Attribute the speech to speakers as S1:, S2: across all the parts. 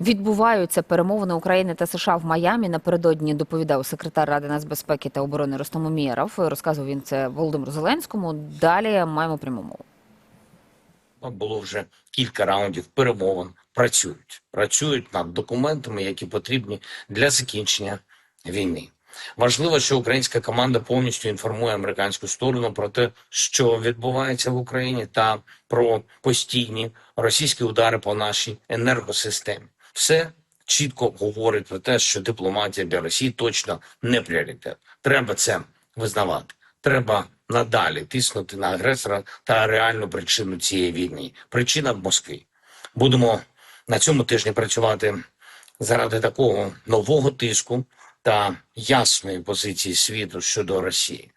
S1: відбуваються перемовини України та США в Майамі. Напередодні доповідав секретар Ради нацбезпеки та оборони Ростом Умєров. Розказував він це Володимиру Зеленському. Далі маємо пряму мову.
S2: Було вже кілька раундів перемовин. Працюють, працюють над документами, які потрібні для закінчення війни. Важливо, що українська команда повністю інформує американську сторону про те, що відбувається в Україні, та про постійні російські удари по нашій енергосистемі. Все чітко говорить про те, що дипломатія для Росії точно не пріоритет. Треба це визнавати. Треба надалі тиснути на агресора та реальну причину цієї війни. Причина в Москві. Будемо на цьому тижні працювати заради такого нового тиску та ясної позиції світу щодо Росії.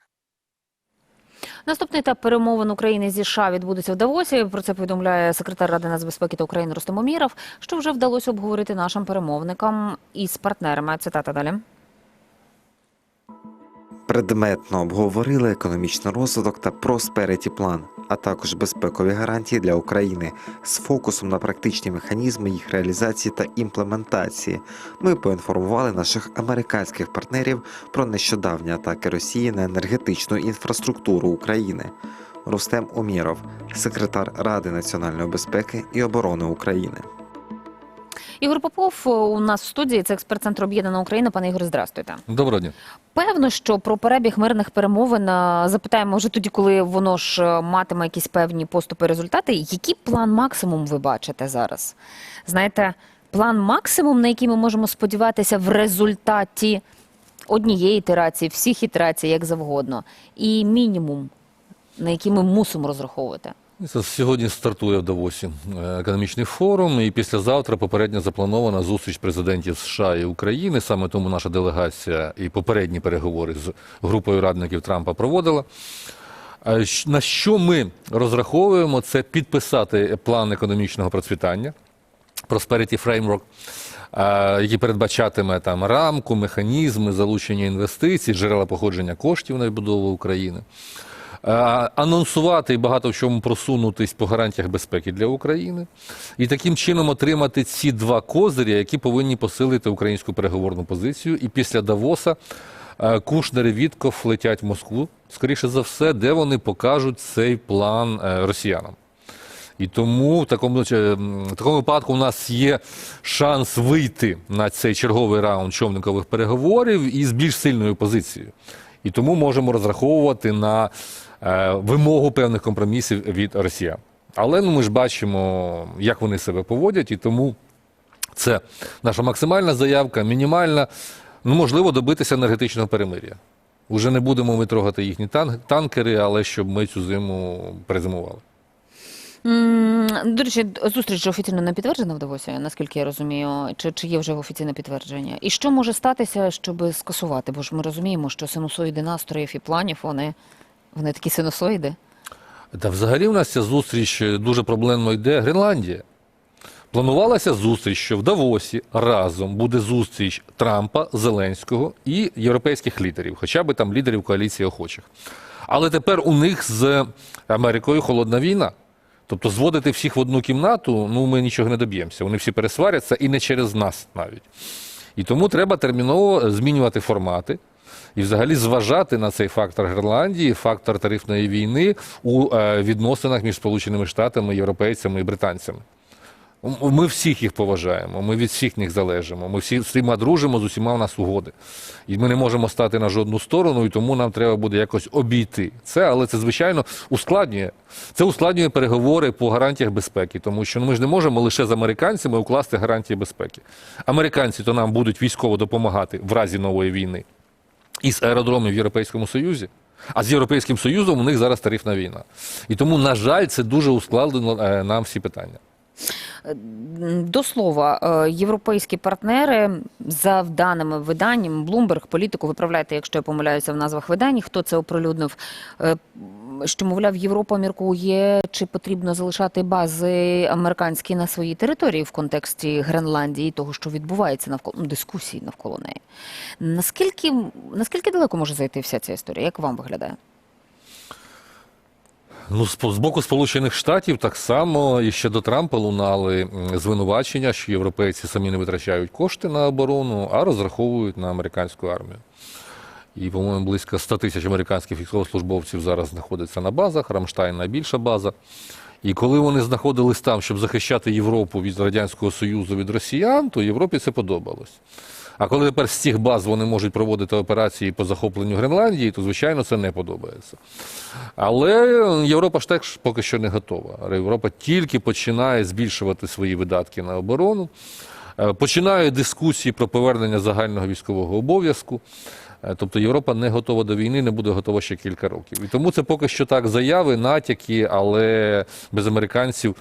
S1: Наступний етап перемовин України зі США відбудеться в Давосі. Про це повідомляє секретар Ради нацбезпеки та України Ростом Умєров, що вже вдалося обговорити нашим перемовникам із партнерами. Цитата далі.
S3: Предметно обговорили економічний розвиток та просперіті план, а також безпекові гарантії для України з фокусом на практичні механізми їх реалізації та імплементації. Ми поінформували наших американських партнерів про нещодавні атаки Росії на енергетичну інфраструктуру України. Рустем Уміров, секретар Ради національної безпеки і оборони України.
S1: Ігор Попов у нас в студії. Це експерт центру Об'єднана Україна. Пане Ігоре, здрастуйте.
S4: Доброго дня.
S1: Певно, що про перебіг мирних перемовин запитаємо вже тоді, коли воно ж матиме якісь певні поступи результати. Який план максимум ви бачите зараз? Знаєте, план максимум, на який ми можемо сподіватися в результаті однієї ітерації, всіх ітерацій, як завгодно, і мінімум, на який ми мусимо розраховувати.
S4: Сьогодні стартує в Давосі економічний форум, і післязавтра попередньо запланована зустріч президентів США і України. Саме тому наша делегація і попередні переговори з групою радників Трампа проводила. На що ми розраховуємо, це підписати план економічного процвітання, Prosperity Framework, який передбачатиме там рамку, механізми залучення інвестицій, джерела походження коштів на відбудову України. Е, Анонсувати і багато в чому просунутись по гарантіях безпеки для України, і таким чином отримати ці два козирі, які повинні посилити українську переговорну позицію. І після Давоса е, Кушнер і Вітков летять в Москву, скоріше за все, де вони покажуть цей план е, росіянам. І тому в такому, в такому випадку у нас є шанс вийти на цей черговий раунд човникових переговорів із більш сильною позицією. І тому можемо розраховувати на е, вимогу певних компромісів від росіян. Але ну, ми ж бачимо, як вони себе поводять, і тому це наша максимальна заявка, мінімальна. Ну, можливо, добитися енергетичного перемир'я. Уже не будемо ми трогати їхні танкери, але щоб ми цю зиму перезимували.
S1: До речі, зустріч офіційно не підтверджена в Давосі, наскільки я розумію, чи, чи є вже офіційне підтвердження? І що може статися, щоб скасувати? Бо ж ми розуміємо, що синусоїди настроїв і планів, вони, вони такі синусоїди.
S4: Та взагалі у нас ця зустріч е, дуже проблемно йде Гренландія. Планувалася зустріч, що в Давосі разом буде зустріч Трампа, Зеленського і європейських лідерів, хоча б там лідерів коаліції охочих. Але тепер у них з Америкою холодна війна. Тобто зводити всіх в одну кімнату, ну ми нічого не доб'ємося. Вони всі пересваряться і не через нас навіть. І тому треба терміново змінювати формати і взагалі зважати на цей фактор Гренландії, фактор тарифної війни у е, відносинах між Сполученими Штатами, європейцями і британцями. Ми всіх їх поважаємо, ми від всіх них залежимо. Ми всі всіма дружимо, з усіма у нас угоди. І ми не можемо стати на жодну сторону, і тому нам треба буде якось обійти це, але це звичайно ускладнює. Це ускладнює переговори по гарантіях безпеки, тому що ну, ми ж не можемо лише з американцями укласти гарантії безпеки. Американці то нам будуть військово допомагати в разі нової війни із аеродромів в Європейському Союзі. А з Європейським Союзом у них зараз тарифна війна. І тому, на жаль, це дуже ускладнило е, нам всі питання.
S1: М, До слова, е, європейські партнери за даними виданням Bloomberg, політику виправляйте, якщо я помиляюся в назвах видань, хто це оприлюднив, е, що мовляв, Європа міркує, чи потрібно залишати бази американські на своїй території в контексті Гренландії, того, що відбувається навколо ну, дискусії навколо неї. Наскільки наскільки далеко може зайти вся ця історія? Як вам виглядає?
S4: Ну, з боку Сполучених Штатів так само і ще до Трампа лунали звинувачення, що європейці самі не витрачають кошти на оборону, а розраховують на американську армію. І, по-моєму, близько 100 тисяч американських військовослужбовців зараз знаходиться на базах. Рамштайн найбільша база. І коли вони знаходились там, щоб захищати Європу від Радянського Союзу від росіян, то Європі це подобалось. А коли тепер з цих баз вони можуть проводити операції по захопленню Гренландії, то звичайно це не подобається. Але Європа ж теж поки що не готова. Європа тільки починає збільшувати свої видатки на оборону, починає дискусії про повернення загального військового обов'язку. Е, Тобто Європа не готова до війни, не буде готова ще кілька років. І тому це поки що так заяви, натяки, але без американців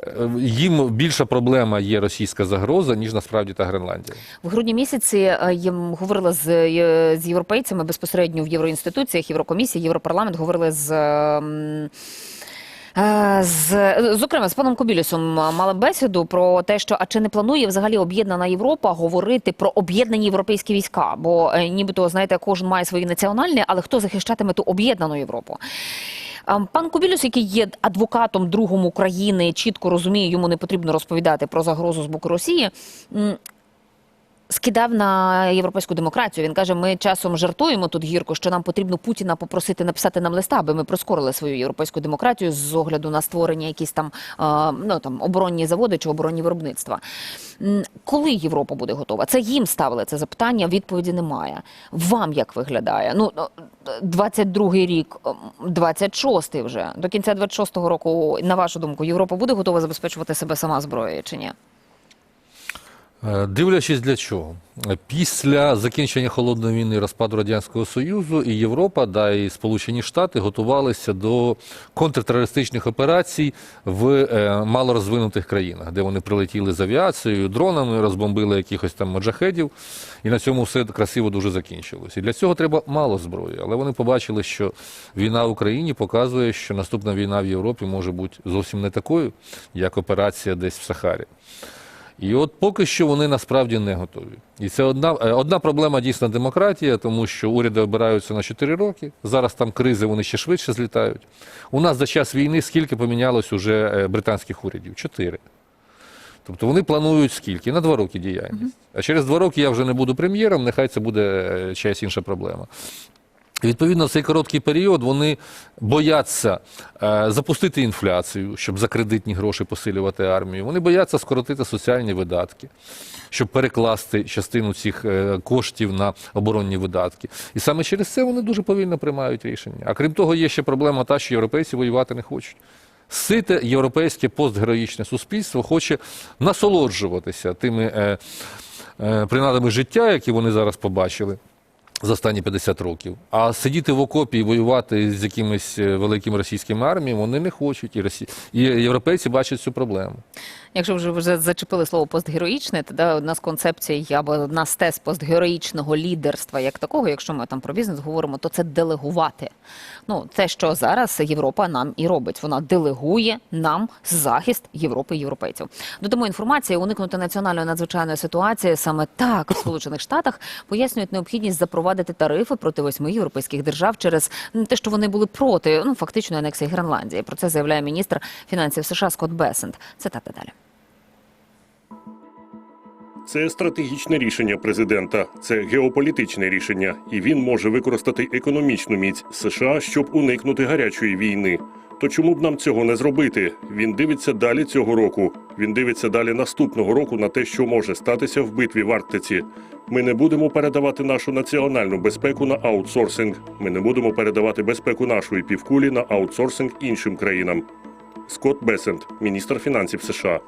S4: е, їм більша проблема є російська загроза, ніж насправді та Гренландія.
S1: В грудні місяці е, я говорила з, е, з європейцями безпосередньо в євроінституціях, Єврокомісії, Європарламент говорили з. Е, З, зокрема, з паном Кобілісом мала бесіду про те, що а чи не планує взагалі об'єднана Європа говорити про об'єднані європейські війська? Бо е, нібито знаєте, кожен має свої національні, але хто захищатиме ту об'єднану Європу? Пан Кубілюс, який є адвокатом другом України, чітко розуміє, йому не потрібно розповідати про загрозу з боку Росії. Скидав на європейську демократію. Він каже: ми часом жартуємо тут гірко, що нам потрібно Путіна попросити написати нам листа, аби ми прискорили свою європейську демократію з огляду на створення якісь там, ну, там оборонні заводи чи оборонні виробництва. Коли Європа буде готова? Це їм ставили це запитання. Відповіді немає. Вам як виглядає? Ну 22-й рік, м, 26-й вже до кінця 26-го року. На вашу думку, Європа буде готова забезпечувати себе сама зброєю чи ні?
S4: Е, Дивлячись для чого? Після закінчення холодної війни розпаду Радянського Союзу і Європа, да і Сполучені Штати готувалися до контртерористичних операцій в е, малорозвинутих країнах, де вони прилетіли з авіацією, дронами, розбомбили якихось там моджахедів, і на цьому все красиво дуже закінчилось. І для цього треба мало зброї. Але вони побачили, що війна в Україні показує, що наступна війна в Європі може бути зовсім не такою, як операція десь в Сахарі. І от поки що вони насправді не готові. І це одна, е, одна проблема дійсно демократія, тому що уряди обираються на 4 роки. Зараз там кризи, вони ще швидше злітають. У нас за час війни скільки помінялось уже е, британських урядів? Чотири. Тобто вони планують скільки? На два роки діяльність. А через два роки я вже не буду прем'єром, нехай це буде е, чиясь інша проблема. Відповідно, в цей короткий період вони бояться е, запустити інфляцію, щоб за кредитні гроші посилювати армію. Вони бояться скоротити соціальні видатки, щоб перекласти частину цих е, коштів на оборонні видатки. І саме через це вони дуже повільно приймають рішення. А крім того, є ще проблема та, що європейці воювати не хочуть. Сите європейське постгероїчне суспільство хоче насолоджуватися тими е, е, принадами життя, які вони зараз побачили за останні 50 років. А сидіти в окопі і воювати з якимись е, великими російськими арміями вони не хочуть. І, росі... і європейці бачать цю проблему.
S1: Якщо вже вже зачепили слово постгероїчне, то да, одна з концепцій або одна з тез постгероїчного лідерства як такого, якщо ми там про бізнес говоримо, то це делегувати. Ну, те, що зараз Європа нам і робить. Вона делегує нам захист Європи і європейців. Додамо інформації, уникнути національної надзвичайної ситуації саме так в Сполучених Штатах пояснюють необхідність запровадити тарифи проти восьми європейських держав через те, що вони були проти ну фактично анексії Гренландії. Про це заявляє міністр фінансів США Скотт Бесент. Цитата далі.
S5: Це стратегічне рішення президента, це геополітичне рішення, і він може використати економічну міць США, щоб уникнути гарячої війни. То чому б нам цього не зробити? Він дивиться далі цього року. Він дивиться далі наступного року на те, що може статися в битві в Арктиці. Ми не будемо передавати нашу національну безпеку на аутсорсинг. Ми не будемо передавати безпеку нашої півкулі на аутсорсинг іншим країнам. Скотт Бесент, міністр фінансів США.